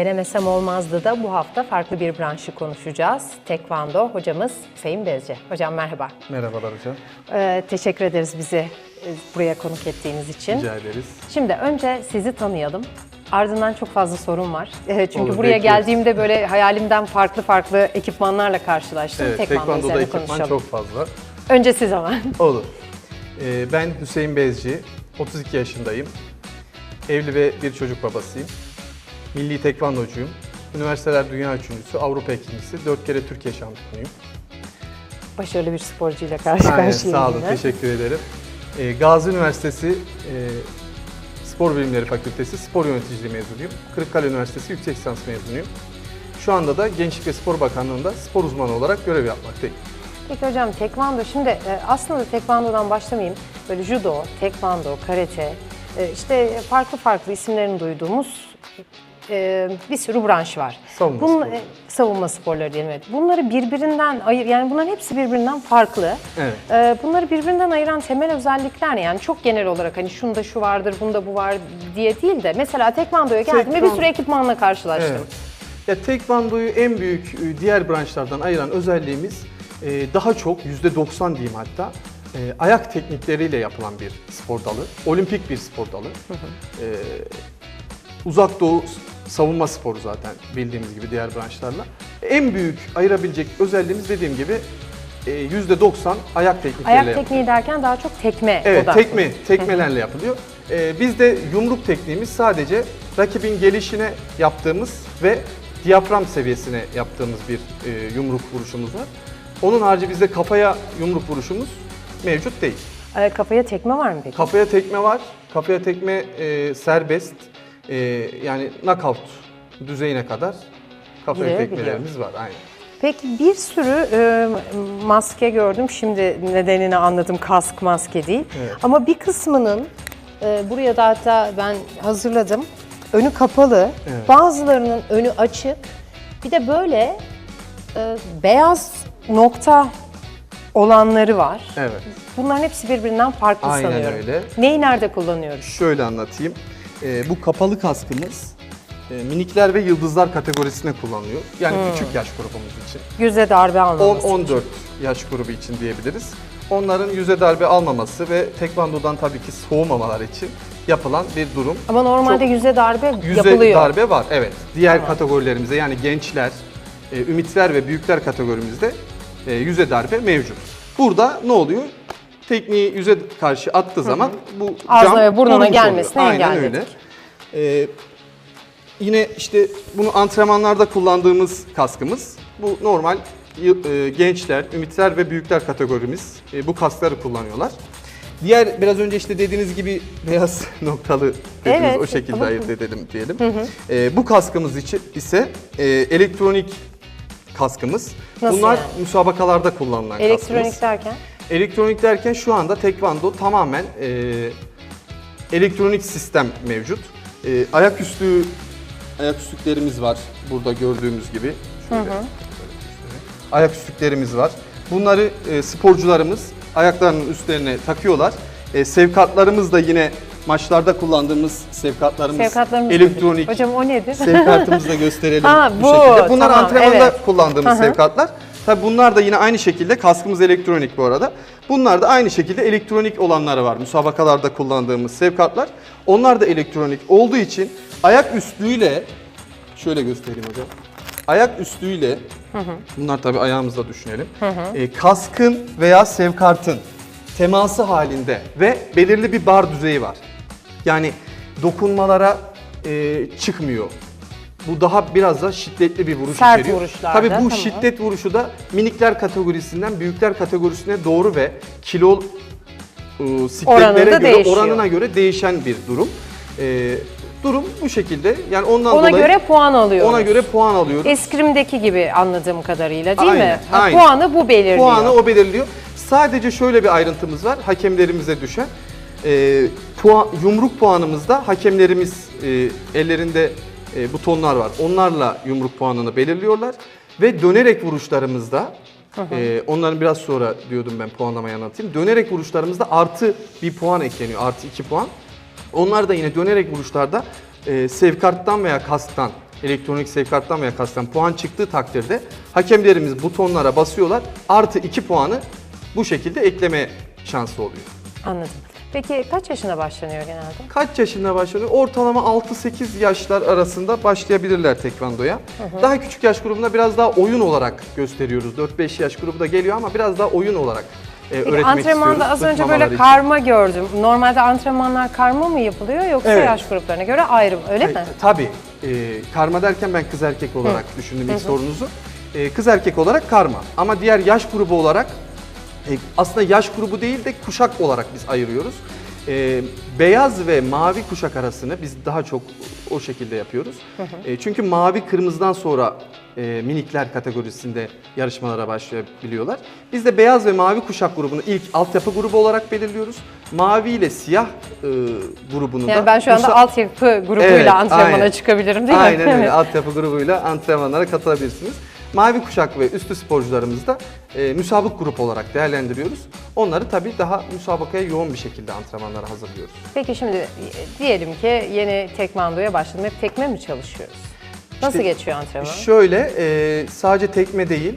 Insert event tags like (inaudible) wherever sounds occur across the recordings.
Denemesem olmazdı da bu hafta farklı bir branşı konuşacağız. Tekvando hocamız Hüseyin Bezci. Hocam merhaba. Merhabalar hocam. Ee, teşekkür ederiz bizi e, buraya konuk ettiğiniz için. Rica ederiz. Şimdi önce sizi tanıyalım. Ardından çok fazla sorun var. Ee, Çünkü Olur, buraya bekliyoruz. geldiğimde böyle hayalimden farklı farklı ekipmanlarla karşılaştım. Evet, Tekvando üzerine ekipman konuşalım. çok fazla. Önce siz ama. (laughs) Olur. Ee, ben Hüseyin Bezci, 32 yaşındayım. Evli ve bir çocuk babasıyım. Milli tekvandocuyum. Üniversiteler dünya üçüncüsü, Avrupa ikincisi, 4 kere Türkiye şampiyonuyum. Başarılı bir sporcuyla karşı Aynen, karşıyayım sağ olun, yine. teşekkür ederim. Ee, Gazi Üniversitesi e, Spor Bilimleri Fakültesi Spor Yöneticiliği mezunuyum. Kırıkkale Üniversitesi Yüksek Lisans mezunuyum. Şu anda da Gençlik ve Spor Bakanlığı'nda spor uzmanı olarak görev yapmaktayım. Peki hocam tekvando şimdi e, aslında tekvandodan başlamayayım. Böyle judo, tekvando, karate e, işte farklı farklı isimlerini duyduğumuz e, bir sürü branş var. Savunma Bunun- sporu. e, savunma sporları diyelim evet. Bunları birbirinden ayır yani bunların hepsi birbirinden farklı. Evet. E, Bunları birbirinden ayıran temel özellikler ne? Yani çok genel olarak hani şunda şu vardır, bunda bu var diye değil de mesela tekvandoya geldim ve bir sürü ekipmanla karşılaştım. Evet. Ya tekvandoyu en büyük e, diğer branşlardan ayıran özelliğimiz e, daha çok %90 diyeyim hatta e, ayak teknikleriyle yapılan bir spor dalı. Olimpik bir spor dalı. E, uzak doğu savunma sporu zaten bildiğimiz gibi diğer branşlarla. En büyük ayırabilecek özelliğimiz dediğim gibi e, %90 ayak teknikleriyle Ayak yapılıyor. tekniği derken daha çok tekme Evet, odaklı. tekme, tekmelerle yapılıyor. Ee, bizde yumruk tekniğimiz sadece rakibin gelişine yaptığımız ve diyafram seviyesine yaptığımız bir e, yumruk vuruşumuz var. Onun harici bizde kafaya yumruk vuruşumuz mevcut değil. E, Kafaya tekme var mı peki? Kafaya tekme var. Kafaya tekme e, serbest. E, yani knockout düzeyine kadar kafaya Gidebiliyor. tekmelerimiz var. Aynen. Peki bir sürü e, maske gördüm. Şimdi nedenini anladım. Kask maske değil. Evet. Ama bir kısmının e, buraya da hatta ben hazırladım. Önü kapalı. Evet. Bazılarının önü açık. Bir de böyle e, beyaz nokta olanları var. Evet. Bunların hepsi birbirinden farklı Aynen sanıyorum. öyle. Neyi nerede kullanıyoruz? Şöyle anlatayım. Ee, bu kapalı kaskımız e, minikler ve yıldızlar kategorisine kullanılıyor. Yani küçük yaş grubumuz için. Yüze darbe almaması. 10-14 yaş grubu için diyebiliriz. Onların yüze darbe almaması ve tekvandodan tabii ki soğumamalar için yapılan bir durum. Ama normalde yüze darbe yüze yapılıyor. darbe var. Evet. Diğer kategorilerimizde yani gençler, e, ümitler ve büyükler kategorimizde e, yüze darbe mevcut. Burada ne oluyor? Tekniği yüze karşı attığı zaman bu Ağzına cam ve burnuna vurmuş oluyor. gelmesini Aynen öyle. Ee, yine işte bunu antrenmanlarda kullandığımız kaskımız. Bu normal e, gençler, ümitler ve büyükler kategorimiz e, bu kaskları kullanıyorlar. Diğer biraz önce işte dediğiniz gibi (laughs) beyaz noktalı dediğimiz Evet, o şekilde ayırt edelim diyelim. Ee, bu kaskımız için ise e, elektronik kaskımız. Nasıl Bunlar yani? müsabakalarda kullanılan Elektronik kaskımız. derken? Elektronik derken şu anda tekvando tamamen e, elektronik sistem mevcut. E, ayaküstü ayaküstüklerimiz var burada gördüğümüz gibi. Şöyle. Ayaküstüklerimiz var. Bunları e, sporcularımız ayaklarının üstlerine takıyorlar. E, sevkatlarımız da yine maçlarda kullandığımız sevkatlarımız Sevkatlarımız elektronik. Hocam o nedir? Sevkartımızı da gösterelim (laughs) Ha, bu, bu, şekilde. Bunlar tamam, antrenmanda evet. kullandığımız Hı hı. sevkatlar. Tabi bunlar da yine aynı şekilde kaskımız elektronik bu arada. Bunlar da aynı şekilde elektronik olanları var. Müsabakalarda kullandığımız sevkatlar. Onlar da elektronik olduğu için ayak üstlüğüyle şöyle göstereyim hocam. Ayak üstlüğüyle bunlar tabi ayağımızda düşünelim. E, kaskın veya sevkartın teması halinde ve belirli bir bar düzeyi var. Yani dokunmalara e, çıkmıyor. Bu daha biraz da şiddetli bir vuruş Sert içeriyor. vuruşlarda, Tabii bu tamam. şiddet vuruşu da minikler kategorisinden büyükler kategorisine doğru ve kilo e, sikletlere Oranında göre değişiyor. oranına göre değişen bir durum. E, durum bu şekilde. Yani ondan Ona dolayı göre puan alıyoruz. ona göre puan alıyoruz. Eskrimdeki gibi anladığım kadarıyla değil Aynen, mi? Ha, aynen. Puanı bu belirliyor. Puanı o belirliyor. Sadece şöyle bir ayrıntımız var hakemlerimize düşen. E, puan, yumruk puanımızda hakemlerimiz e, ellerinde butonlar var. Onlarla yumruk puanını belirliyorlar. Ve dönerek vuruşlarımızda, e, onların biraz sonra diyordum ben puanlamayı anlatayım. Dönerek vuruşlarımızda artı bir puan ekleniyor, artı iki puan. Onlar da yine dönerek vuruşlarda e, sevkarttan veya kasktan elektronik sevkiyattan veya kasten puan çıktığı takdirde hakemlerimiz butonlara basıyorlar. Artı 2 puanı bu şekilde ekleme şansı oluyor. Anladım. Peki kaç yaşına başlanıyor genelde? Kaç yaşında başlanıyor? Ortalama 6-8 yaşlar arasında başlayabilirler tekvandoya. Daha küçük yaş grubunda biraz daha oyun olarak gösteriyoruz. 4-5 yaş grubu da geliyor ama biraz daha oyun olarak e, Peki öğretmek antrenmanda istiyoruz. az önce böyle için. karma gördüm. Normalde antrenmanlar karma mı yapılıyor yoksa Evet. yaş gruplarına göre ayrı mı? Öyle mi? E, Tabii. E, karma derken ben kız erkek olarak düşündüm ilk sorunuzu. E, kız erkek olarak karma. Ama diğer yaş grubu olarak e, aslında yaş grubu değil de kuşak olarak biz ayırıyoruz. E, beyaz ve mavi kuşak arasını biz daha çok o şekilde yapıyoruz. E, çünkü mavi kırmızıdan sonra e, minikler kategorisinde yarışmalara başlayabiliyorlar. Biz de beyaz ve mavi kuşak grubunu ilk altyapı grubu olarak belirliyoruz. Mavi ile siyah e, grubunu da Yani ben şu anda kuşak- altyapı grubuyla Evet, antrenmana aynen. çıkabilirim değil mi? Aynen öyle. Altyapı grubuyla antrenmanlara katılabilirsiniz. Mavi kuşak ve üstü sporcularımızı da e, müsabık grup olarak değerlendiriyoruz. Onları tabii daha müsabakaya yoğun bir şekilde antrenmanlara hazırlıyoruz. Peki şimdi e, diyelim ki yeni tekvandoya başladım. Hep tekme mi çalışıyoruz? Nasıl İşte geçiyor antrenman? Şöyle e, sadece tekme değil,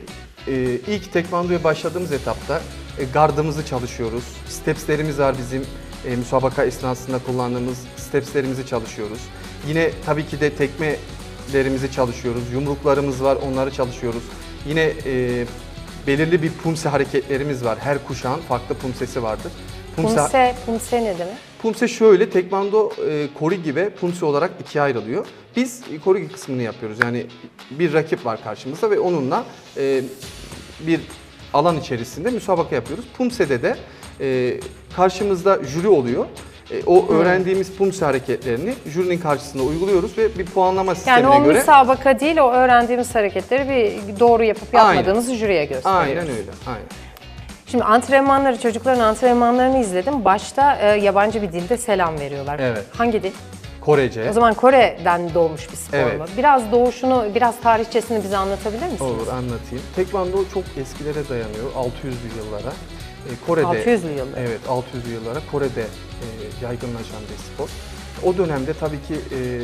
e, ilk tekvandoya başladığımız etapta e, gardımızı çalışıyoruz. Stepslerimiz var bizim e, müsabaka esnasında kullandığımız stepslerimizi çalışıyoruz. Yine tabii ki de tekmelerimizi çalışıyoruz. Yumruklarımız var, onları çalışıyoruz. Yine e, belirli bir pumse hareketlerimiz var. Her kuşağın farklı pumsesi vardır. Pumse, pumse ne demek? Pumse şöyle, tekvando e, korigi ve pumse olarak ikiye ayrılıyor. Biz e, korigi kısmını yapıyoruz. Yani bir rakip var karşımızda ve onunla e, bir alan içerisinde müsabaka yapıyoruz. Pumse'de de e, karşımızda jüri oluyor. E, o öğrendiğimiz pumse hareketlerini jürinin karşısında uyguluyoruz ve bir puanlama sistemine Yani o göre... müsabaka değil, o öğrendiğimiz hareketleri bir doğru yapıp Aynen. yapmadığımızı jüriye gösteriyoruz. Aynen öyle, aynen. Şimdi antrenmanları, çocukların antrenmanlarını izledim. Başta e, yabancı bir dilde selam veriyorlar. Evet. Hangi dil? Korece. O zaman Kore'den doğmuş bir spor Evet. mu? Biraz doğuşunu, biraz tarihçesini bize anlatabilir misiniz? Olur anlatayım. Tekvando çok eskilere dayanıyor. 600'lü yıllara. E, Kore'de 600'lü yıllar. Evet 600'lü yıllara Kore'de e, yaygınlaşan bir spor. O dönemde tabii ki e,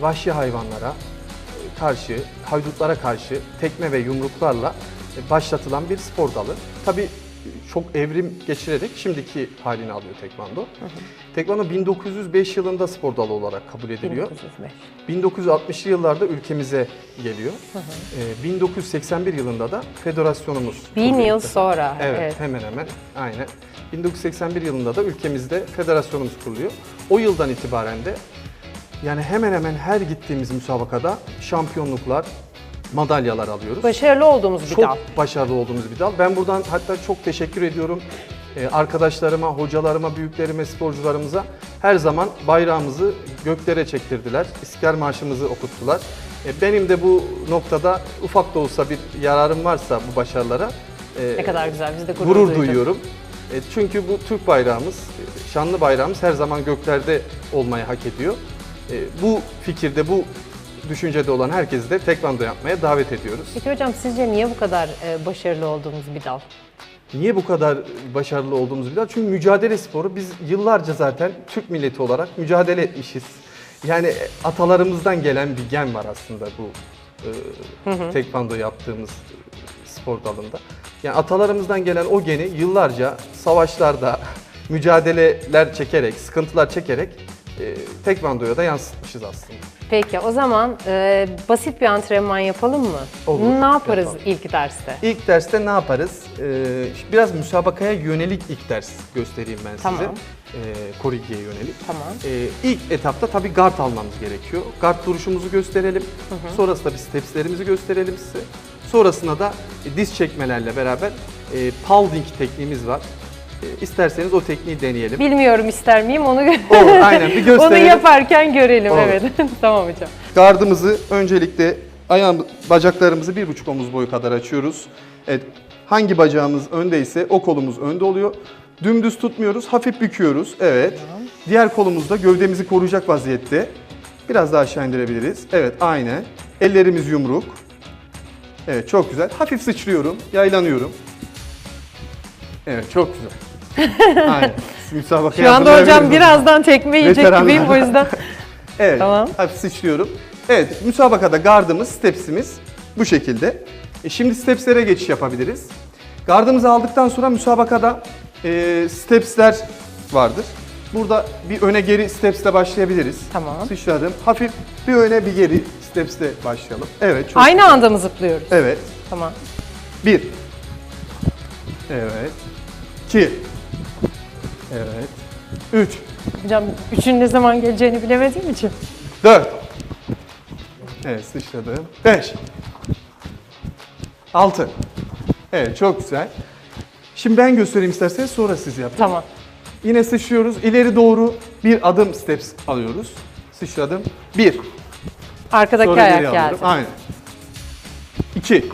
vahşi hayvanlara e, karşı, haydutlara karşı tekme ve yumruklarla e, başlatılan bir spor dalı. Tabii çok evrim geçirerek şimdiki halini alıyor tekvando. Tekvando 1905 yılında spor dalı olarak kabul ediliyor. 1905. 1960'lı yıllarda ülkemize geliyor. Ee, 1981 yılında da federasyonumuz Bin yıl sonra. Evet, evet. hemen hemen aynen. 1981 yılında da ülkemizde federasyonumuz kuruluyor. O yıldan itibaren de yani hemen hemen her gittiğimiz müsabakada şampiyonluklar, madalyalar alıyoruz. Başarılı olduğumuz bir çok dal. başarılı olduğumuz bir dal. Ben buradan hatta çok teşekkür ediyorum Ee, arkadaşlarıma, hocalarıma, büyüklerime, sporcularımıza her zaman bayrağımızı göklere çektirdiler. İstiklal Marşımızı okuttular. E, Benim de bu noktada ufak da olsa bir yararım varsa bu başarılara e, Ne kadar güzel. Biz de gurur, gurur duyuyorum. E, Çünkü bu Türk bayrağımız, e, şanlı bayrağımız her zaman göklerde olmayı hak ediyor. E, Bu fikirde, bu düşüncede olan herkesi de tekvando yapmaya davet ediyoruz. Peki hocam sizce niye bu kadar e, başarılı olduğumuz bir dal? Niye bu kadar başarılı olduğumuzu biliyoruz. Çünkü mücadele sporu biz yıllarca zaten Türk milleti olarak mücadele etmişiz. Yani atalarımızdan gelen bir gen var aslında bu e, tekvando yaptığımız spor dalında. Yani atalarımızdan gelen o geni yıllarca savaşlarda mücadeleler çekerek, sıkıntılar çekerek e, tekvandoya da yansıtmışız aslında. Peki o zaman e, basit bir antrenman yapalım mı? Olur, Ne yaparız yapalım. ilk derste? İlk derste ne yaparız? Ee, biraz müsabakaya yönelik ilk ders göstereyim ben Tamam. size. Ee, Korigi'ye yönelik. Tamam. Ee, ilk etapta tabii guard almamız gerekiyor. Guard duruşumuzu gösterelim. Sonrasında bir stepslerimizi gösterelim size. Sonrasında da e, diz çekmelerle beraber e, pounding tekniğimiz var. İsterseniz o tekniği deneyelim. Bilmiyorum ister miyim onu Olur, aynen bir (laughs) Onu gösterelim. yaparken görelim Olur. evet. (laughs) tamam hocam. Gardımızı öncelikle ayağım, bacaklarımızı bir buçuk omuz boyu kadar açıyoruz. Evet, hangi bacağımız öndeyse o kolumuz önde oluyor. Dümdüz tutmuyoruz, hafif büküyoruz. Evet. Diğer kolumuzda gövdemizi koruyacak vaziyette. Biraz daha aşağı indirebiliriz. Evet, aynen. Ellerimiz yumruk. Evet, çok güzel. Hafif sıçrıyorum, yaylanıyorum. Evet, çok güzel. Aynen. Şu anda hocam birazdan tekme yiyecek Veteranlar. gibiyim o yüzden. (laughs) Evet, Tamam. hafif sıçrıyorum. Evet, müsabakada gardımız, stepsimiz bu şekilde. E şimdi stepslere geçiş yapabiliriz. Gardımızı aldıktan sonra müsabakada e, stepsler vardır. Burada bir öne geri stepsle başlayabiliriz. Tamam. Sıçradım. Hafif bir öne bir geri stepsle başlayalım. Evet, çok Aynı anda mı zıplıyoruz? Evet. Tamam. Bir. Evet. İki. Evet. Üç. Hocam üçün ne zaman geleceğini bilemediğim için. 4 Evet sıçradım. 5 6 Evet çok güzel. Şimdi ben göstereyim isterseniz sonra siz yapın. Tamam. Yine sıçrıyoruz. İleri doğru bir adım steps alıyoruz. Sıçradım. 1 Arkadaki Sonra ayak geldi. Aynen. 2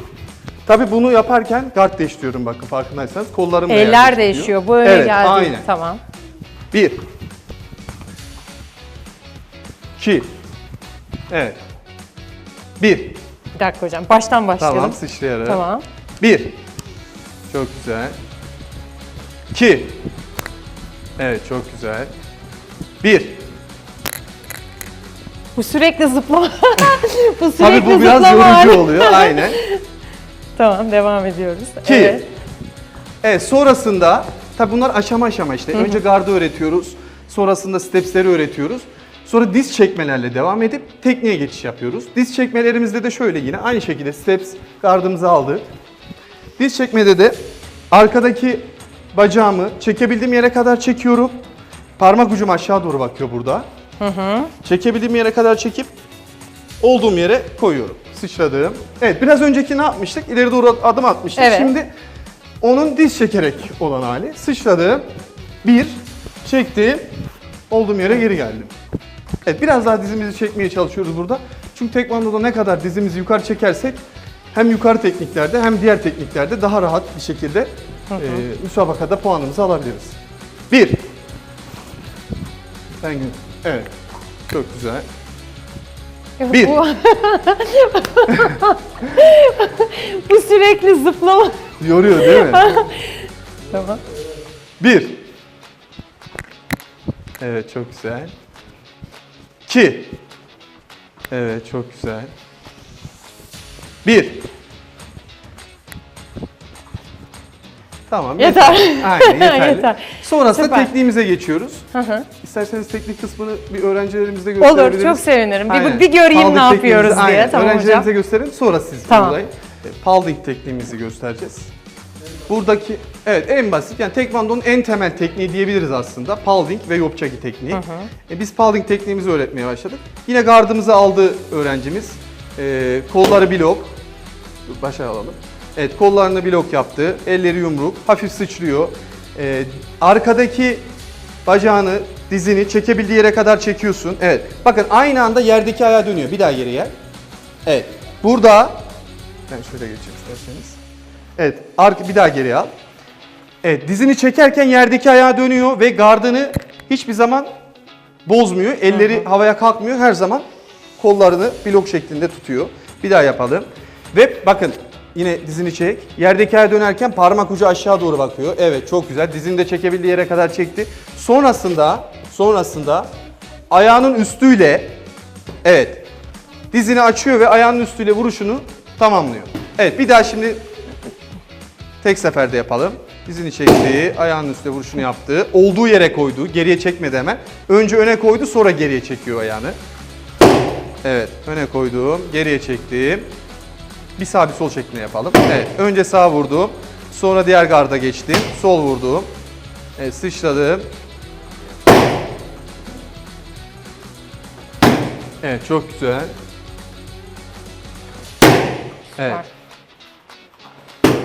Tabii bunu yaparken guard değiştiriyorum bakın farkındaysanız. Kollarım Eller değişiyor. Bu öne evet, geldi. Aynen. Tamam. 1 2 Evet. 1 Bir dakika hocam. Baştan başlayalım. Tamam sıçrayarak. Tamam. 1 Çok güzel. 2 Evet çok güzel. 1 Bu sürekli zıplama. (laughs) bu sürekli Tabii bu biraz zıplama yorucu oluyor. Aynen. (laughs) Tamam devam ediyoruz. 2 Evet. Evet sonrasında tabii bunlar aşama aşama işte. Önce gardı öğretiyoruz. Sonrasında stepsleri öğretiyoruz. Sonra diz çekmelerle devam edip tekniğe geçiş yapıyoruz. Diz çekmelerimizde de şöyle yine aynı şekilde steps gardımızı aldık. Diz çekmede de arkadaki bacağımı çekebildiğim yere kadar çekiyorum. Parmak ucum aşağı doğru bakıyor burada. Çekebildiğim yere kadar çekip olduğum yere koyuyorum. Sıçradım. Evet biraz önceki ne yapmıştık? İleri doğru adım atmıştık. Evet. Şimdi onun diz çekerek olan hali. Sıçradım. Bir, çektim. Olduğum yere geri geldim. Evet biraz daha dizimizi çekmeye çalışıyoruz burada. Çünkü tekvandoda ne kadar dizimizi yukarı çekersek hem yukarı tekniklerde hem diğer tekniklerde daha rahat bir şekilde e, müsabakada puanımızı alabiliriz. Bir. Ben. Evet. Çok güzel. Bir. Bu, (laughs) bu sürekli zıplama. Yoruyor değil mi? (laughs) Tamam. Bir. Evet çok güzel. İki. Evet çok güzel. Bir. Tamam Yeter. Aynen yeterli. (laughs) Yeter. Sonrasında Süper. tekniğimize geçiyoruz. Hı hı. İsterseniz teknik kısmını bir öğrencilerimizle Olur gösterebiliriz. çok sevinirim. Bir, bir göreyim Palding ne yapıyoruz diye. Aynen. Tamam hocam. Öğrencilerimize gösterin sonra siz Tamam. uygulayın. E, Palding tekniğimizi göstereceğiz. Buradaki evet en basit yani tekvandonun en temel tekniği diyebiliriz aslında. Palding ve yopçaki tekniği. E, biz palding tekniğimizi öğretmeye başladık. Yine gardımızı aldı öğrencimiz. E, kolları blok. Başa alalım. Evet kollarını blok yaptı. Elleri yumruk. Hafif sıçrıyor. E, arkadaki bacağını, dizini çekebildiği yere kadar çekiyorsun. Evet. Bakın aynı anda yerdeki ayağa dönüyor. Bir daha geri gel. Evet. Burada ben şöyle geçeyim isterseniz. Evet. Arka bir daha geri al. Evet. Dizini çekerken yerdeki ayağa dönüyor ve gardını hiçbir zaman bozmuyor. Elleri havaya kalkmıyor. Her zaman kollarını blok şeklinde tutuyor. Bir daha yapalım. Ve bakın yine dizini çek. Yerdeki ayağa dönerken parmak ucu aşağı doğru bakıyor. Evet çok güzel. Dizini de çekebildiği yere kadar çekti. Sonrasında sonrasında ayağının üstüyle evet dizini açıyor ve ayağının üstüyle vuruşunu tamamlıyor. Evet bir daha şimdi tek seferde yapalım. Dizini çekti, ayağının üstüne vuruşunu yaptı. Olduğu yere koydu, geriye çekmedi hemen. Önce öne koydu, sonra geriye çekiyor ayağını. Evet, öne koydum, geriye çektim. Bir sağ bir sol şeklinde yapalım. Evet, önce sağ vurdum, sonra diğer garda geçtim, sol vurdum. Evet, sıçradım. Evet, çok güzel. Evet. Var.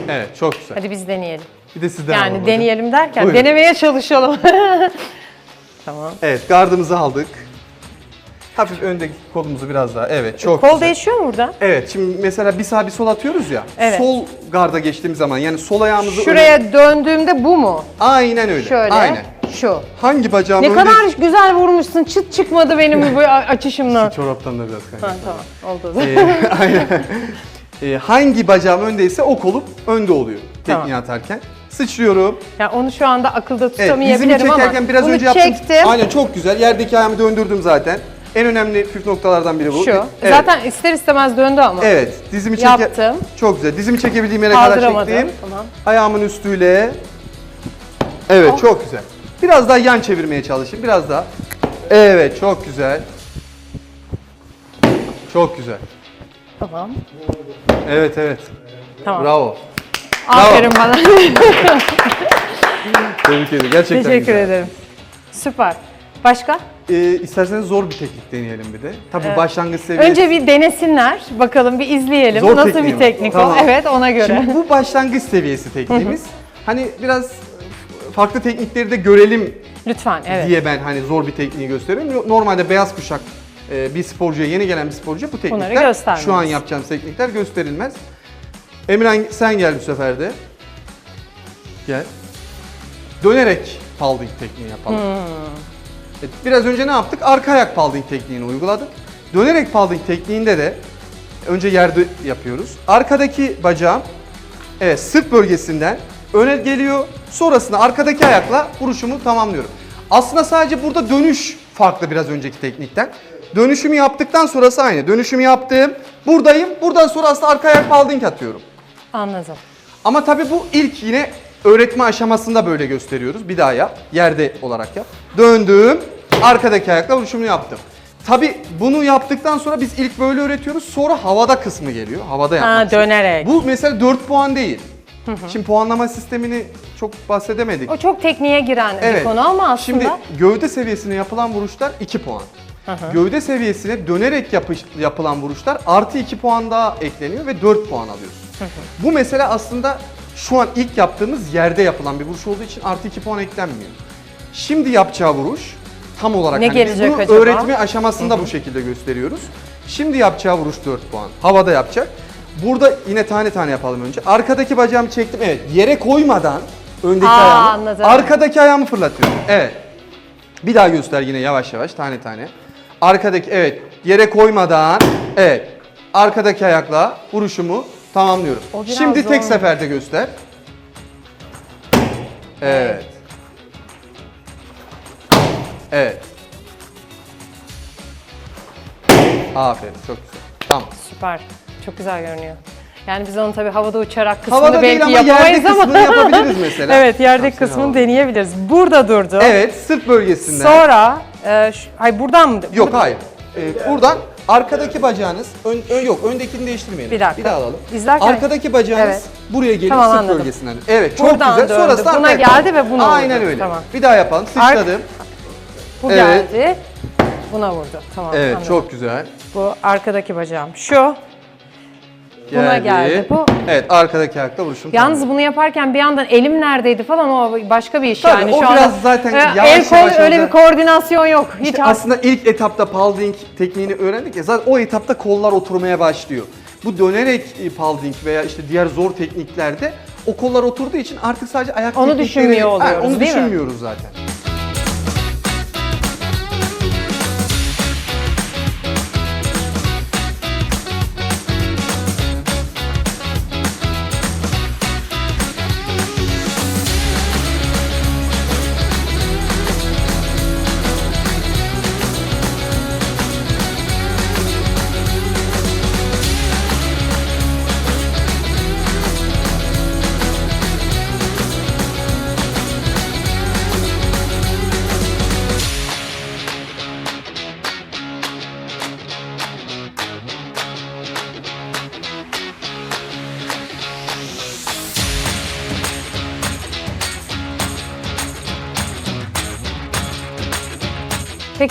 Evet, çok güzel. Hadi biz deneyelim. Bir de sizden alalım Yani hocam. deneyelim derken Buyurun. denemeye çalışalım. (laughs) tamam. Evet, gardımızı aldık. Hafif öndeki kolumuzu biraz daha. Evet, çok Kol güzel. değişiyor mu burada? Evet, şimdi mesela bir sağ bir sol atıyoruz ya. Evet. Sol garda geçtiğimiz zaman yani sol ayağımızı Şuraya öne- döndüğümde bu mu? Aynen öyle. Şöyle. Aynen. Şu. Hangi bacağım Ne kadar güzel vurmuşsun. Çıt çıkmadı benim bu (laughs) açışımdan. Çoraptan da biraz kaynak. Ha, tamam. Oldu. Ee, (laughs) aynen. Ee, hangi bacağım öndeyse o kolum önde oluyor Tamam. tekniği atarken. Sıçrıyorum. Ya onu şu anda akılda Evet, tutamayabilirim ama çekerken biraz bunu önce yaptım. çektim. Aynen çok güzel. Yerdeki ayağımı döndürdüm zaten. En önemli püf noktalardan biri bu. Şu. Evet. Zaten ister istemez döndü ama. Evet, dizimi çeke... Yaptım. Çok güzel. Dizimi çekebildiğim yere kadar Kaldıramadım. çektim. Tamam. Ayağımın üstüyle. Evet, Oh. çok güzel. Biraz daha yan çevirmeye çalışayım. Biraz daha. Evet, çok güzel. Çok güzel. Tamam. Evet, evet. Tamam. Bravo. Aferin bana. (laughs) Tebrik ederim. Gerçekten Teşekkür güzel. ederim. Süper. Başka? Ee, isterseniz zor bir teknik deneyelim bir de. Tabii başlangıç seviyesi. Önce bir denesinler. Bakalım bir izleyelim. Zor Nasıl tekniği bir mi? teknik Tamam. o? Evet ona göre. Şimdi bu başlangıç seviyesi tekniğimiz. hani biraz farklı teknikleri de görelim Lütfen evet. diye ben hani zor bir tekniği gösteriyorum. Normalde beyaz kuşak e, bir sporcuya, yeni gelen bir sporcuya bu teknikler şu an yapacağım teknikler gösterilmez. Emirhan sen gel bu sefer de. Gel. Dönerek palding tekniği yapalım. Evet, biraz önce ne yaptık? Arka ayak palding tekniğini uyguladık. Dönerek palding tekniğinde de önce yerde yapıyoruz. Arkadaki bacağım evet sırt bölgesinden öne geliyor. Sonrasında arkadaki ayakla vuruşumu tamamlıyorum. Aslında sadece burada dönüş farklı biraz önceki teknikten. Dönüşümü yaptıktan sonrası aynı. Dönüşümü yaptım. Buradayım. Buradan sonra aslında arka ayak palding atıyorum. Anladım. Ama tabii bu ilk yine öğretme aşamasında böyle gösteriyoruz. Bir daha yap. Yerde olarak yap. Döndüm. Arkadaki ayakla vuruşumu yaptım. Tabii bunu yaptıktan sonra biz ilk böyle öğretiyoruz. Sonra havada kısmı geliyor. Havada yapmak. Ha dönerek. Bu mesela 4 puan değil. Şimdi puanlama sistemini çok bahsedemedik. O çok tekniğe giren bir Evet. konu ama aslında Şimdi gövde seviyesine yapılan vuruşlar 2 puan. Gövde seviyesine dönerek yapış, yapılan vuruşlar artı 2 puan daha ekleniyor ve 4 puan alıyorsun. Bu mesela aslında şu an ilk yaptığımız yerde yapılan bir vuruş olduğu için artı 2 puan eklenmiyor. Şimdi yapacağı vuruş tam olarak Ne hani gelecek bunu acaba? öğretme aşamasında bu şekilde gösteriyoruz. Şimdi yapacağı vuruş 4 puan. Havada yapacak. Burada yine tane tane yapalım önce. Arkadaki bacağımı çektim. Evet. Yere koymadan öndeki Aa, ayağımı anladım. arkadaki ayağımı fırlatıyorum. Evet. Bir daha göster yine yavaş yavaş tane tane. Arkadaki evet yere koymadan evet arkadaki ayakla vuruşumu tamamlıyorum. O biraz Şimdi tek zor. seferde göster. Evet. Evet. Aferin çok güzel. Tamam. süper. Çok güzel görünüyor. Yani biz onu tabii havada uçarak kısmını Havada değil belki ama yapamayız yerde ama. kısmını yapabiliriz (laughs) mesela. evet yerdeki Yapsana kısmını havada. deneyebiliriz. Burada durdu. Evet sırt bölgesinden. Sonra e, şu, ay buradan mı? Yok Burada- hayır. Ee, buradan arkadaki bacağınız, ön, ön- yok öndekini değiştirmeyelim. Bir dakika. Bir daha alalım. İzlerken- Arkadaki bacağınız Evet. buraya geliyor Tamam, sırt anladım. bölgesinden. Evet çok Buradan güzel. döndü. Sonrasında Buna arkaya geldi kaldı. ve buna Aynen vurdu. öyle. Tamam. Bir daha yapalım. Sıçradım. Bu Evet. geldi. Buna vurdu. Tamam Evet anladım. çok güzel. Bu arkadaki bacağım. Şu. Buna geldi. Bu- Evet arkadaki ayakta vuruşum. Yalnız bunu yaparken bir yandan elim neredeydi falan o başka bir iş Tabii, yani. o Şu biraz anda, zaten e, yavaş el kol yavaş öyle orada- bir koordinasyon yok. Hiç İşte as- aslında ilk etapta palding tekniğini öğrendik ya zaten o etapta kollar oturmaya başlıyor. Bu dönerek e, palding veya işte diğer zor tekniklerde o kollar oturduğu için artık sadece ayak Onu teknikleri- düşünmüyor Ha, oluyoruz, Onu değil mi? düşünmüyoruz zaten.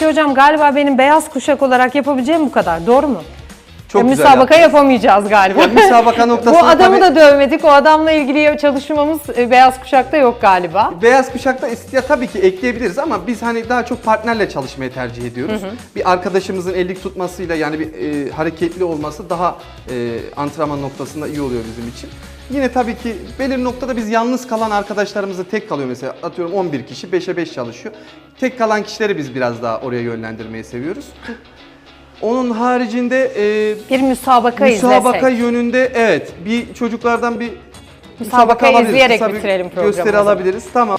Peki hocam galiba benim beyaz kuşak olarak yapabileceğim bu kadar. Doğru mu? Çok E, güzel müsabaka yaptın. yapamayacağız galiba. Ya, müsabaka (laughs) noktasında bu adamı tabii- da dövmedik. O adamla ilgili çalışmamız e, beyaz kuşakta yok galiba. Beyaz kuşakta ya tabii ki ekleyebiliriz ama biz hani daha çok partnerle çalışmayı tercih ediyoruz. Bir arkadaşımızın ellik tutmasıyla yani bir e, hareketli olması daha e, antrenman noktasında iyi oluyor bizim için. Yine tabii ki belirli noktada biz yalnız kalan arkadaşlarımızı tek kalıyor mesela atıyorum 11 kişi 5'e 5 çalışıyor. Tek kalan kişileri biz biraz daha oraya yönlendirmeyi seviyoruz. Onun haricinde e, Bir müsabaka, müsabaka izlesek. yönünde evet bir çocuklardan bir Müsabaka alabiliriz. izleyerek bir bitirelim Gösteri programımızı. alabiliriz. Tamam.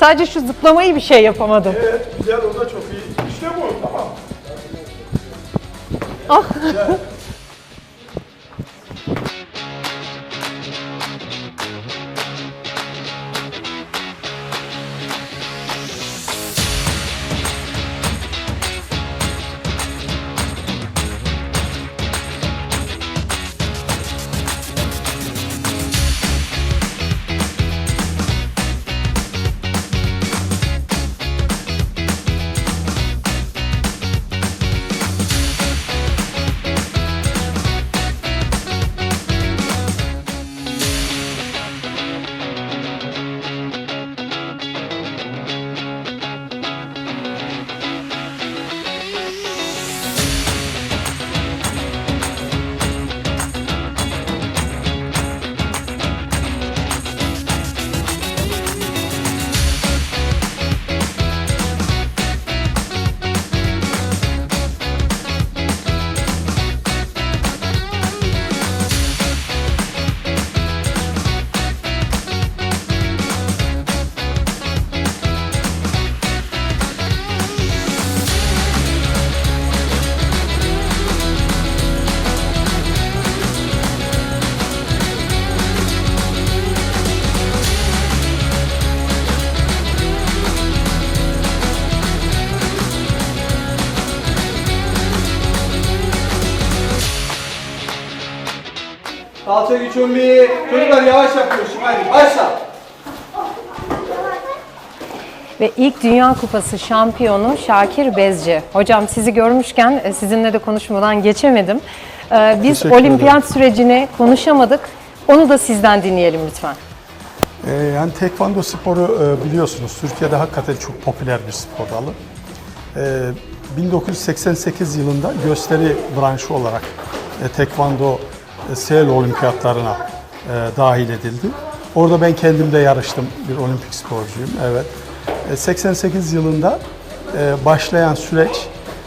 Sadece şu zıplamayı bir şey yapamadım. Evet, güzel o da çok iyi. İşte bu, tamam. Kalça güç bir. Çocuklar yavaş yapıyorsun. Hadi başla. Ve ilk Dünya Kupası şampiyonu Şakir Bezci. Hocam sizi görmüşken e, sizinle de konuşmadan geçemedim. Ee, Biz Teşekkür olimpiyat sürecini konuşamadık. Onu da sizden dinleyelim lütfen. Ee, yani tekvando sporu e, biliyorsunuz Türkiye'de hakikaten çok popüler bir spor dalı. Ee, 1988 yılında gösteri branşı olarak e, tekvando e, Seul olimpiyatlarına e, dahil edildi. Orada ben kendim de yarıştım. Bir olimpik sporcuyum. Evet. E, 88 yılında e, başlayan süreç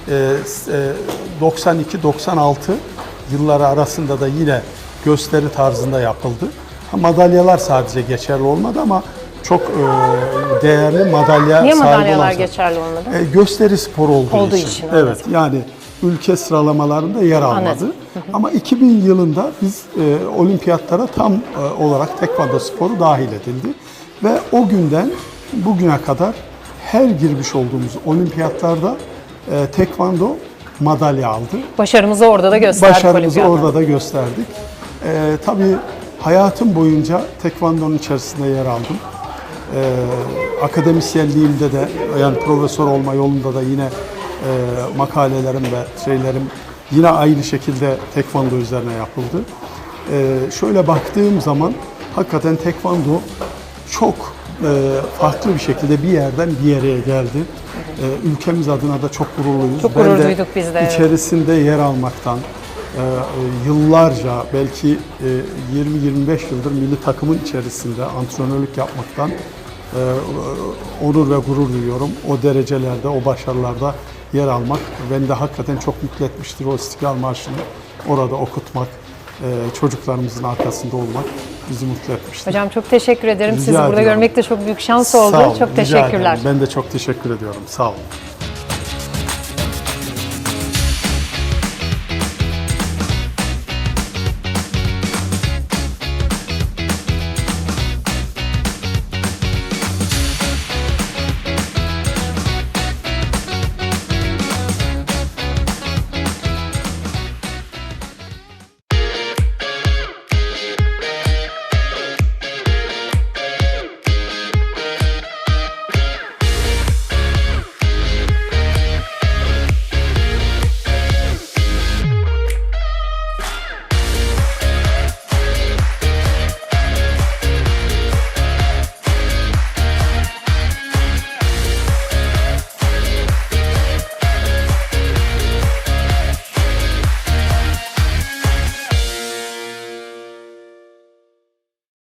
e, e, 92-96 yılları arasında da yine gösteri tarzında yapıldı. Ha, madalyalar sadece geçerli olmadı ama çok e, değerli madalya Niye sahibi madalyalar olan- geçerli olmadı? e, gösteri sporu olduğu, Olduğu için. için, evet. Yani ülke sıralamalarında yer almadı. Anladım. Ama 2000 yılında biz e, olimpiyatlara tam e, olarak tekvando sporu dahil edildi. Ve o günden bugüne kadar her girmiş olduğumuz olimpiyatlarda e, tekvando madalya aldı. Başarımızı orada da gösterdik Başarımızı orada da gösterdik. E, tabii hayatım boyunca tekvandonun içerisinde yer aldım. Ee, akademisyenliğimde de yani profesör olma yolunda da yine e, makalelerim ve şeylerim yine aynı şekilde tekvando üzerine yapıldı. Ee, şöyle baktığım zaman hakikaten tekvando çok e, farklı bir şekilde bir yerden bir yere geldi. Ee, ülkemiz adına da çok gururluyuz. Çok Ben gurur de duyduk biz de, içerisinde yer almaktan, e, yıllarca belki e, 20-25 yıldır milli takımın içerisinde antrenörlük yapmaktan e, onur ve gurur duyuyorum. O derecelerde, o başarılarda yer almak beni de hakikaten çok mutlu etmiştir. O İstiklal Marşı'nı orada okutmak, e, çocuklarımızın arkasında olmak bizi mutlu etmiştir. Hocam çok teşekkür ederim. Rica Sizi burada ediyorum. görmek de çok büyük şans oldu. Sağ olun, çok teşekkürler. ederim. Ben de çok teşekkür ediyorum. Sağ olun.